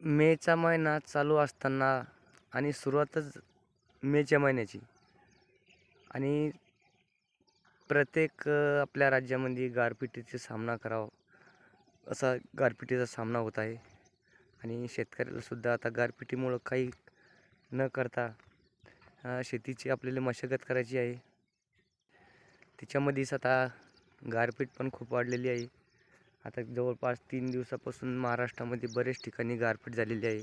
मेचा महिना चालू असताना आणि सुरुवातच मेच्या महिन्याची. आणि प्रत्येक आपल्या राज्यामध्ये गारपिटीचा सामना करावा असा गारपिटीचा सामना होत आहे. आणि शेतकऱ्यालासुद्धा आता गारपिटीमुळं काही न करता शेतीची आपल्याला मशागत करायची आहे. त्याच्यामध्येच आता गारपीट पण खूप वाढलेली आहे. आता जवळपास तीन दिवसापासून महाराष्ट्रामध्ये बरेच ठिकाणी गारपीट झालेली आहे.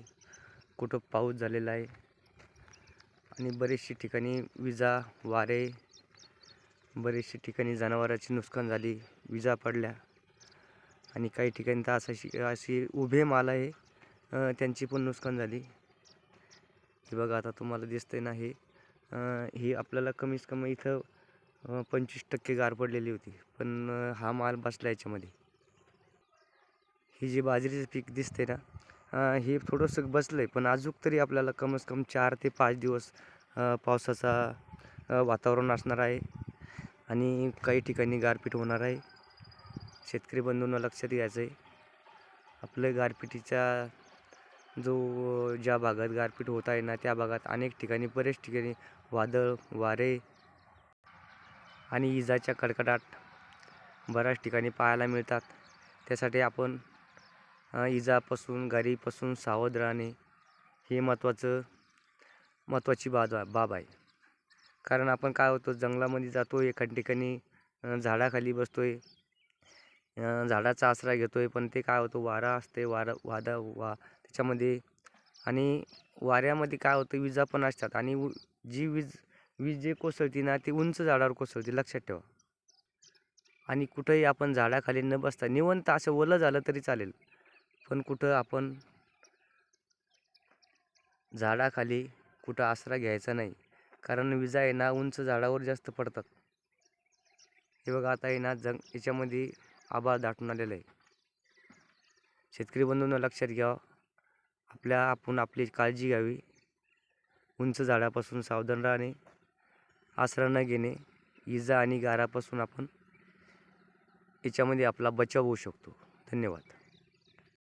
कुठं पाऊस झालेला आहे आणि बरेचशी ठिकाणी विजा वारे बरेचशी ठिकाणी जनावरांची नुकसान झाली विजा पडल्या. आणि काही ठिकाणी तर अशी अशी उभे माल आहे त्यांची पण नुकसान झाली. हे बघा आता तुम्हाला दिसतंय ना हे ही आपल्याला कमीत कमी इथं पंचवीस टक्के गार पडलेली होती. पण हा माल बसला याच्यामध्ये. ही जी बाजरीचं पीक दिसते ना हे थोडंसं बसलं आहे पण अजून तरी आपल्याला कमस कम चार ते पाच दिवस पावसाचा वातावरण असणार आहे. आणि काही ठिकाणी गारपीट होणार आहे. शेतकरी बंधूंना लक्षात घ्यायचं आहे आपलं गारपिटीचा जो ज्या भागात गारपीट होत आहे ना त्या भागात अनेक ठिकाणी बरेच ठिकाणी वादळ वारे आणि इजाच्या कडकडाट बऱ्याच ठिकाणी पाहायला मिळतात. त्यासाठी आपण इजापासून गाडीपासून सावध राहणे हे महत्त्वाचं महत्त्वाची बाब बाब आहे. कारण आपण काय होतो जंगलामध्ये जातो एखाद्या ठिकाणी झाडाखाली बसतो आहे झाडाचा आसरा घेतो आहे पण ते काय होतं वारा असते वारा वादा वा त्याच्यामध्ये. आणि वाऱ्यामध्ये काय होतं विजा पण असतात आणि उ जी वीज वीज जे कोसळती ना ती उंच झाडावर कोसळते लक्षात ठेवा. आणि कुठंही आपण झाडाखाली न बसता निवंत असं ओलं झालं तरी चालेल. पण कुठं आपण झाडाखाली कुठं आसरा घ्यायचा नाही. कारण विजा आहे ना उंच झाडावर जास्त पडतात. हे बघा आता आहे ना जंग याच्यामध्ये आभाळ दाटून आलेलं आहे. शेतकरी बंधूंना लक्षात घ्यावं आपल्या आपण आपली काळजी घ्यावी. उंच झाडापासून सावधान राहणे आसरा न घेणे इजा आणि गारापासून आपण याच्यामध्ये आपला बचाव होऊ शकतो. धन्यवाद.